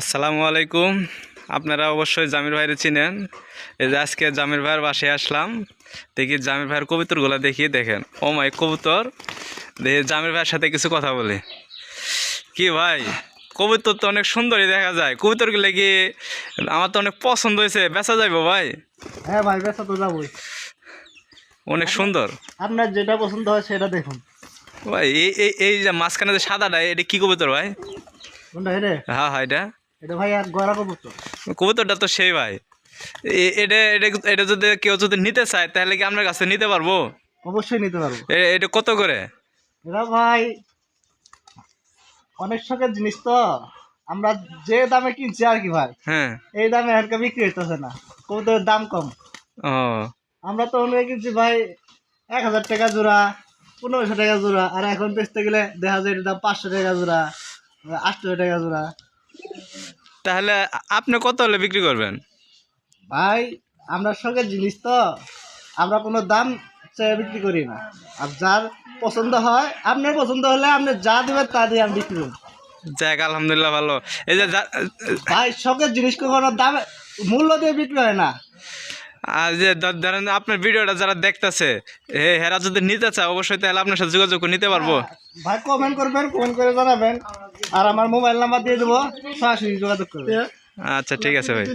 আসসালামু আলাইকুম। আপনারা অবশ্যই জামির ভাইরে চিনেন। এই যে আজকে জামির ভাইয়ের বাসায় আসলাম। দেখি জামির ভাইয়ের কবুতরগুলো দেখিয়ে দেখেন। ও মাই কবুতর। দেখি জামির ভাইয়ের সাথে কিছু কথা বলি। কি ভাই? কবুতর তো অনেক সুন্দরই দেখা যায়। কবুতরগুলো কি আমার তো অনেক পছন্দ হয়েছে। বেচা যাইবো ভাই? হ্যাঁ ভাই বেচা তো যাবই। অনেক সুন্দর। আপনার যেটা পছন্দ হয় সেটা দেখুন। ভাই এই এই যে মাঝখানে যে সাদাটা এটা কি কবুতর ভাই? হ্যাঁ হ্যাঁ এটা। এটা ভাই আর গড়া কবুতর। কবুতরটা তো সেই ভাই। এটা এটা এটা যদি কেউ যদি নিতে চায় তাহলে কি আপনার কাছে নিতে পারব? অবশ্যই নিতে পারব। এটা কত করে? এরা ভাই অনেক শখের জিনিস তো। আমরা যে দামে কিনছি আর কি ভাই হ্যাঁ। এই দামে আর বিক্রি হইতেছে না। কবুতরের দাম কম। ও। আমরা তো অনেক কিনছি ভাই এক হাজার টাকা জোড়া পনেরোশো টাকা জোড়া আর এখন বেচতে গেলে দেখা যায় দাম পাঁচশো টাকা জোড়া আটশো টাকা জোড়া। তাহলে আপনি কত হলে বিক্রি করবেন? ভাই আমরা সঙ্গে জিনিস তো। আমরা কোনো দাম চেয়ে বিক্রি করি না। আর যার পছন্দ হয় আপনার পছন্দ হলে আপনি যা দেবেন তা দিয়ে আমি বিক্রি করি যাক আলহামদুলিল্লাহ ভালো। এই যে যা- ভাই শখের জিনিস কখনো দাম মূল্য দিয়ে বিক্রি হয় না। আর যে ধ- ধরেন আপনার ভিডিওটা যারা দেখতেছে হে হেরা যদি নিতে চায় অবশ্যই তাহলে আপনার সাথে যোগাযোগ করে নিতে পারব। ভাই কমেন্ট করবেন কমেন্ট করে জানাবেন। আর আমার মোবাইল নাম্বার দিয়ে দেবো সরাসরি যোগাযোগ করবে। আচ্ছা ঠিক আছে ভাই।